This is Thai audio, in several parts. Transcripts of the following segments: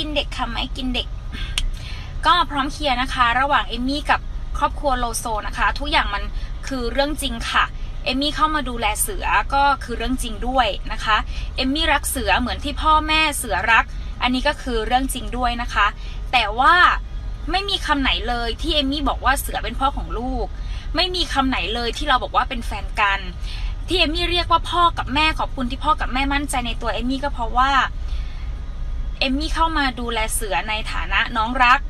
กินเด็กค่ะไม้กินเด็ก ก็พร้อมเคลียร์นะคะ ระหว่างเอมมี่กับครอบครัวโลโซนะคะ ทุกอย่างมันคือเรื่องจริงค่ะเอมมี่เข้ามาดูแลเสือก็คือเรื่องจริงด้วยนะคะเอมมี่รักเสือเหมือนที่พ่อแม่เสือรัก อันนี้ก็คือเรื่องจริงด้วยนะคะ แต่ว่าไม่มีคำไหนเลยที่เอมมี่บอกว่าเสือเป็นพ่อของลูก ไม่มีคำไหนเลยที่เราบอกว่าเป็นแฟนกัน ที่เอมมี่เรียกว่าพ่อกับแม่ขอบคุณที่พ่อกับแม่มั่นใจในตัวเอมมี่ก็เพราะว่า เอมมี่เข้ามาดูแลเสือในฐานะน้องรัก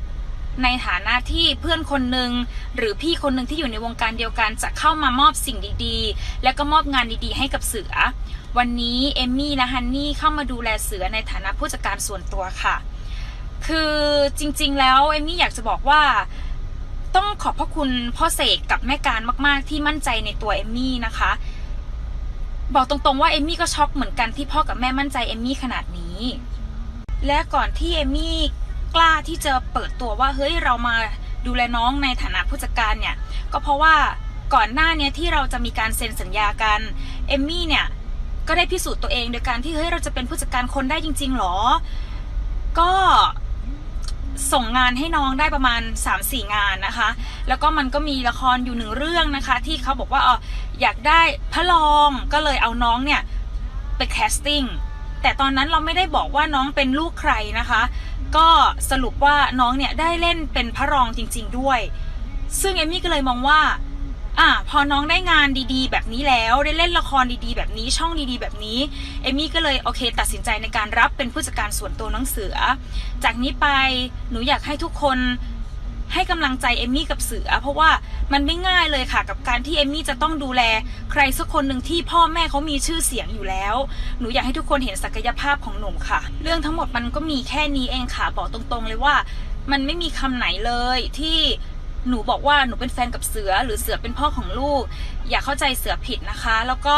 ในฐานะที่เพื่อนคนหนึ่งหรือพี่คนหนึ่งที่อยู่ในวงการเดียวกันจะเข้ามามอบสิ่งดีๆ และก็มอบงานดีๆ ให้กับเสือ วันนี้เอมมี่และฮันนี่เข้ามาดูแลเสือในฐานะผู้จัดการส่วนตัวค่ะ คือจริงๆ แล้วเอมมี่อยากจะบอกว่าต้องขอบพระคุณพ่อเสกกับแม่การมาก ๆ ที่มั่นใจในตัวเอมมี่นะคะ บอกตรงๆว่าเอมมี่ก็ช็อกเหมือนกันที่พ่อกับแม่มั่นใจเอมมี่ขนาดนี้ และก่อนที่เอมี่กล้าที่จะเปิดตัวว่าเฮ้ยเรามาดูแลน้องในฐานะผู้จัดการเนี่ยก็เพราะว่าก่อนหน้านี้ที่เราจะมีการเซ็นสัญญากันเอมมี่เนี่ยก็ได้พิสูจน์ตัวเองโดยการที่เฮ้ยเราจะเป็นผู้จัดการคนได้จริง ๆหรอ ก็ส่งงานให้น้องได้ประมาณ 3-4 งานนะคะ แล้วก็มันก็มีละครอยู่หนึ่งเรื่องนะคะ ที่เขาบอกว่าเอออยากได้พระรองก็เลยเอาน้องเนี่ยไปแคสติ้ง แต่ตอนนั้นเราไม่ได้บอกว่าน้องเป็นลูกใครนะคะ ก็สรุปว่าน้องเนี่ยได้เล่นเป็นพระรองจริง ๆ ด้วย ซึ่งเอมมี่ก็เลยมองว่าอะพอน้องได้งานดีๆ แบบนี้แล้วได้เล่นละครดีๆ แบบนี้ช่องดีๆ แบบนี้เอมี่ก็เลยโอเค ตัดสินใจในการรับเป็นผู้จัดการส่วนตัวน้องเสือ จากนี้ไปหนูอยากให้ทุกคนให้กำลังใจเอมี่กับเสือ เพราะว่า มันไม่ง่ายเลยค่ะ กับการที่เอมมี่จะต้องดูแลใครสักคนหนึ่งที่พ่อแม่เขามีชื่อเสียงอยู่แล้ว หนูอยากให้ทุกคนเห็นศักยภาพของหนูค่ะ เรื่องทั้งหมดมันก็มีแค่นี้เองค่ะ บอกตรงๆเลยว่า มันไม่มีคำไหนเลยที่หนูบอกว่าหนูเป็นแฟนกับเสือหรือเสือเป็นพ่อของลูก อย่าเข้าใจเสือผิดนะคะ แล้วก็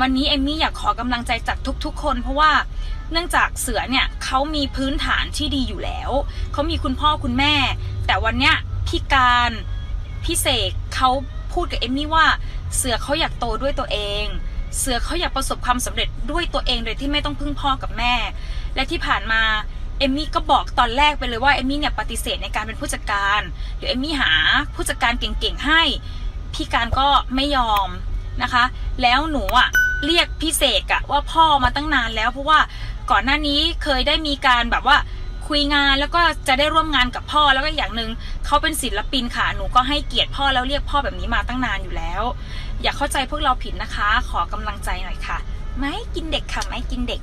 วันนี้เอมมี่อยากขอกำลังใจจากทุกๆ คน เพราะว่าเนื่องจากเสือเนี่ยเขามีพื้นฐานที่ดีอยู่แล้ว เขามีคุณพ่อคุณแม่ แต่วันเนี้ยพี่การ พี่เสกเขาพูดกับเอมมี่ว่า เสือเขาอยากโตด้วยตัวเอง เสือเขาอยากประสบความสำเร็จด้วยตัวเองโดยที่ไม่ต้องพึ่งพ่อกับแม่ และที่ผ่านมาเอมมี่ก็บอกตอนแรกไปเลยว่าเอมมี่เนี่ยปฏิเสธในการเป็นผู้จัดการเดี๋ยวเอมมี่หาผู้จัดการเก่งๆให้ พี่การก็ไม่ยอมนะคะ แล้วหนูอะเรียกพี่เสกอะว่าพ่อมาตั้งนานแล้วเพราะว่าก่อนหน้านี้เคยได้มีการแบบว่า คุยงานแล้วก็จะได้ร่วมงานกับพ่อแล้วก็อย่างหนึ่งเขาเป็นศิลปินค่ะหนูก็ให้เกียรติพ่อแล้วเรียกพ่อแบบนี้มาตั้งนานอยู่แล้ว อย่าเข้าใจพวกเราผิดนะคะ ขอกำลังใจหน่อยค่ะ ไม่กินเด็กค่ะไม่กินเด็ก